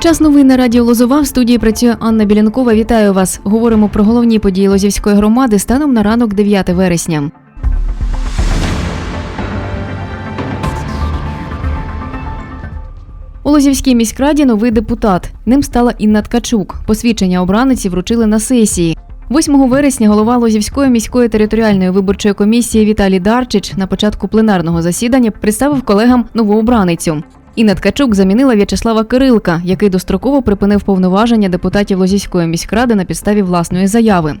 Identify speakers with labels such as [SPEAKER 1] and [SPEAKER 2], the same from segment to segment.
[SPEAKER 1] Час новин на радіо Лозова в студії працює Анна Білянкова. Вітаю вас. Говоримо про головні події Лозівської громади станом на ранок 9 вересня. У Лозівській міськраді новий депутат. Ним стала Інна Ткачук. Посвідчення обраниці вручили на сесії. 8 вересня голова Лозівської міської територіальної виборчої комісії Віталій Дарчич на початку пленарного засідання представив колегам нову обраницю. Інна Ткачук замінила В'ячеслава Кирилка, який достроково припинив повноваження депутатів Лозівської міськради на підставі власної заяви.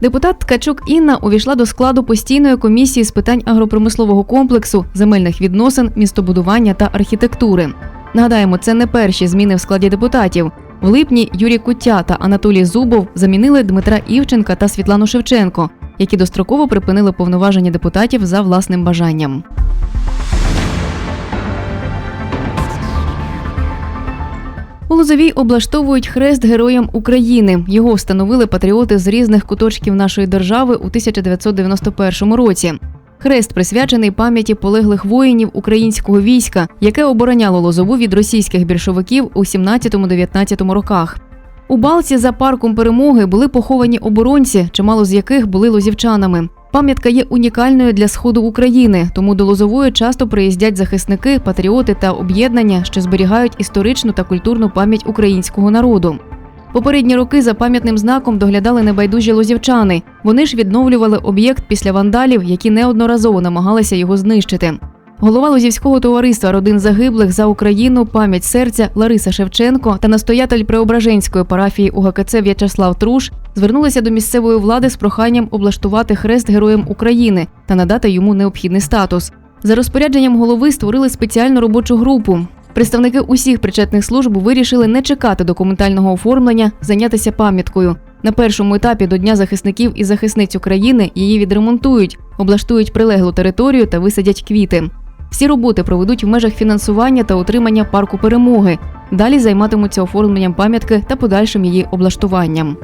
[SPEAKER 1] Депутат Ткачук Інна увійшла до складу постійної комісії з питань агропромислового комплексу, земельних відносин, містобудування та архітектури. Нагадаємо, це не перші зміни в складі депутатів. В липні Юрій Куття та Анатолій Зубов замінили Дмитра Івченка та Світлану Шевченко, які достроково припинили повноваження депутатів за власним бажанням. Лозовій облаштовують хрест Героям України. Його встановили патріоти з різних куточків нашої держави у 1991 році. Хрест присвячений пам'яті полеглих воїнів українського війська, яке обороняло Лозову від російських більшовиків у 17-19 роках. У балці за парком перемоги були поховані оборонці, чимало з яких були лозівчанами. Пам'ятка є унікальною для сходу України, тому до Лозової часто приїздять захисники, патріоти та об'єднання, що зберігають історичну та культурну пам'ять українського народу. Попередні роки за пам'ятним знаком доглядали небайдужі лозівчани. Вони ж відновлювали об'єкт після вандалів, які неодноразово намагалися його знищити. Голова Лозівського товариства родин загиблих за Україну, пам'ять серця Лариса Шевченко та настоятель Преображенської парафії УГКЦ В'ячеслав Труш звернулися до місцевої влади з проханням облаштувати хрест Героям України та надати йому необхідний статус. За розпорядженням голови створили спеціальну робочу групу. Представники усіх причетних служб вирішили не чекати документального оформлення, зайнятися пам'яткою. На першому етапі до Дня захисників і захисниць України її відремонтують, облаштують прилеглу територію та висадять квіти. Всі роботи проведуть в межах фінансування та отримання парку перемоги. Далі займатимуться оформленням пам'ятки та подальшим її облаштуванням.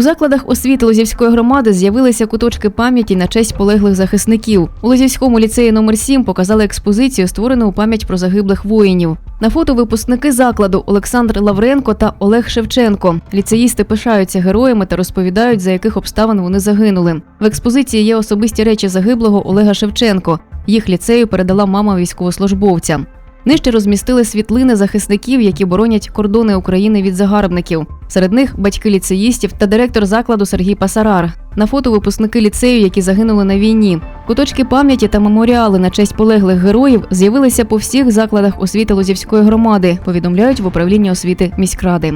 [SPEAKER 1] У закладах освіти Лозівської громади з'явилися куточки пам'яті на честь полеглих захисників. У Лозівському ліцеї номер 7 показали експозицію, створену у пам'ять про загиблих воїнів. На фото випускники закладу Олександр Лавренко та Олег Шевченко. Ліцеїсти пишаються героями та розповідають, за яких обставин вони загинули. В експозиції є особисті речі загиблого Олега Шевченко. Їх ліцею передала мама військовослужбовця. Нижче розмістили світлини захисників, які боронять кордони України від загарбників. Серед них батьки ліцеїстів та директор закладу Сергій Пасарар. На фото випускники ліцею, які загинули на війні. Куточки пам'яті та меморіали на честь полеглих героїв з'явилися по всіх закладах освіти Лозівської громади. Повідомляють в управлінні освіти міськради.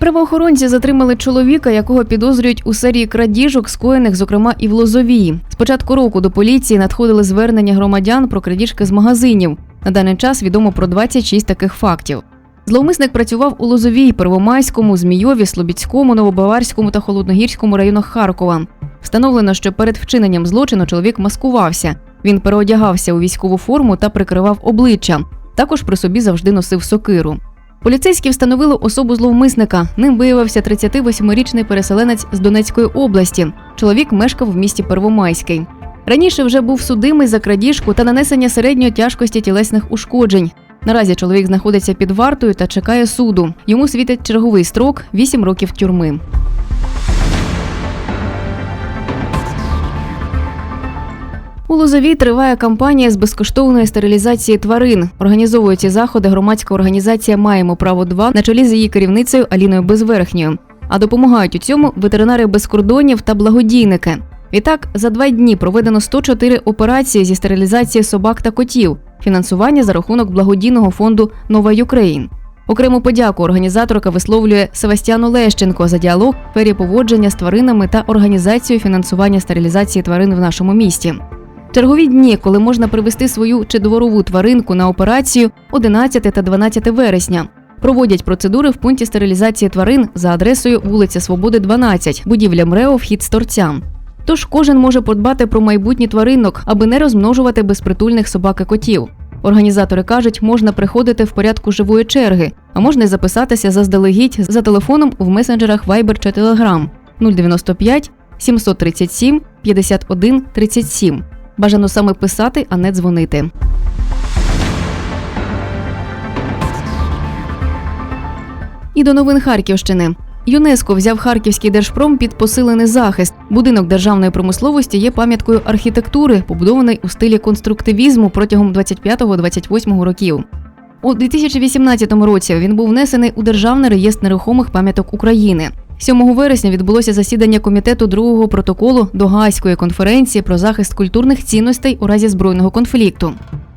[SPEAKER 1] Правоохоронці затримали чоловіка, якого підозрюють у серії крадіжок, скоєних, зокрема, і в Лозовії. З початку року до поліції надходили звернення громадян про крадіжки з магазинів. На даний час відомо про 26 таких фактів. Зловмисник працював у Лозовій, Первомайському, Змійові, Слобідському, Новобаварському та Холодногірському районах Харкова. Встановлено, що перед вчиненням злочину чоловік маскувався. Він переодягався у військову форму та прикривав обличчя. Також при собі завжди носив сокиру. Поліцейські встановили особу зловмисника. Ним виявився 38-річний переселенець з Донецької області. Чоловік мешкав в місті Первомайський. Раніше вже був судимий за крадіжку та нанесення середньої тяжкості тілесних ушкоджень. Наразі чоловік знаходиться під вартою та чекає суду. Йому світить черговий строк 8 років тюрми. У Лозовій триває кампанія з безкоштовної стерилізації тварин. Організовує ці заходи громадська організація Маємо право 2 на чолі з її керівницею Аліною Безверхньою. А допомагають у цьому ветеринари без кордонів та благодійники. Відтак, за два дні проведено 104 операції зі стерилізації собак та котів, фінансування за рахунок благодійного фонду Нова Юкрейн. Окрему подяку організаторка висловлює Севастьяну Лещенко за діалог в з тваринами та організацію фінансування стерилізації тварин в нашому місті. Чергові дні, коли можна привезти свою чи дворову тваринку на операцію 11 та 12 вересня. Проводять процедури в пункті стерилізації тварин за адресою вулиця Свободи, 12, будівля МРЕО, вхід з торцям. Тож кожен може подбати про майбутній тваринок, аби не розмножувати безпритульних собак і котів. Організатори кажуть, можна приходити в порядку живої черги, а можна записатися заздалегідь за телефоном в месенджерах Viber чи Telegram 095 737 51 37. Бажано саме писати, а не дзвонити. І до новин Харківщини. ЮНЕСКО взяв Харківський держпром під посилений захист. Будинок державної промисловості є пам'яткою архітектури, побудований у стилі конструктивізму протягом 25-28 років. У 2018 році він був внесений у Державний реєстр нерухомих пам'яток України. 7 вересня відбулося засідання комітету другого протоколу до Гаазької конференції про захист культурних цінностей у разі збройного конфлікту.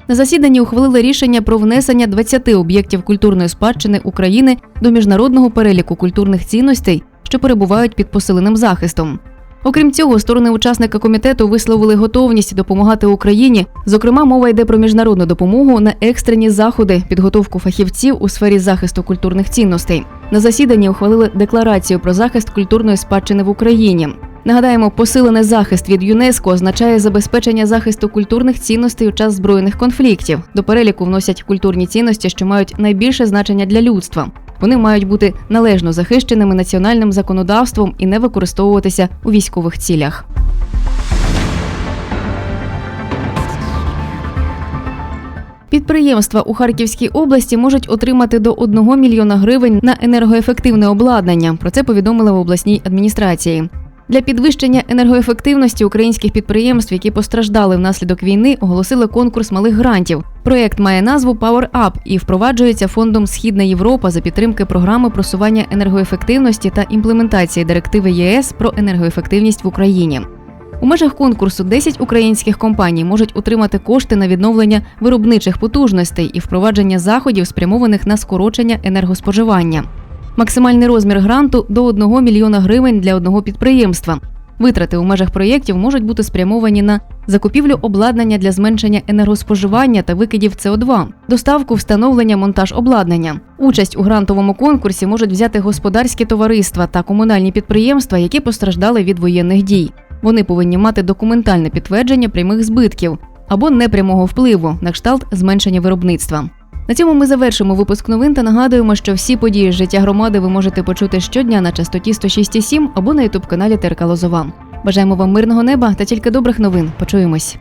[SPEAKER 1] На засіданні ухвалили рішення про внесення 20 об'єктів культурної спадщини України до міжнародного переліку культурних цінностей, що перебувають під посиленим захистом. Окрім цього, сторони учасника комітету висловили готовність допомагати Україні. Зокрема, мова йде про міжнародну допомогу на екстрені заходи, підготовку фахівців у сфері захисту культурних цінностей. На засіданні ухвалили декларацію про захист культурної спадщини в Україні. Нагадаємо, посилений захист від ЮНЕСКО означає забезпечення захисту культурних цінностей у час збройних конфліктів. До переліку вносять культурні цінності, що мають найбільше значення для людства. Вони мають бути належно захищеними національним законодавством і не використовуватися у військових цілях. Підприємства у Харківській області можуть отримати до 1 мільйона гривень на енергоефективне обладнання. Про це повідомили в обласній адміністрації. Для підвищення енергоефективності українських підприємств, які постраждали внаслідок війни, оголосили конкурс малих грантів. Проєкт має назву Power Up і впроваджується фондом Східна Європа за підтримки програми просування енергоефективності та імплементації директиви ЄС про енергоефективність в Україні. У межах конкурсу 10 українських компаній можуть отримати кошти на відновлення виробничих потужностей і впровадження заходів, спрямованих на скорочення енергоспоживання. Максимальний розмір гранту до 1 мільйона гривень для одного підприємства. Витрати у межах проєктів можуть бути спрямовані на закупівлю обладнання для зменшення енергоспоживання та викидів СО2, доставку, встановлення, монтаж обладнання. Участь у грантовому конкурсі можуть взяти господарські товариства та комунальні підприємства, які постраждали від воєнних дій. Вони повинні мати документальне підтвердження прямих збитків або непрямого впливу на кшталт зменшення виробництва. На цьому ми завершимо випуск новин та нагадуємо, що всі події з життя громади ви можете почути щодня на частоті 106,7 або на ютуб каналі ТРК Лозова. Бажаємо вам мирного неба та тільки добрих новин. Почуємось.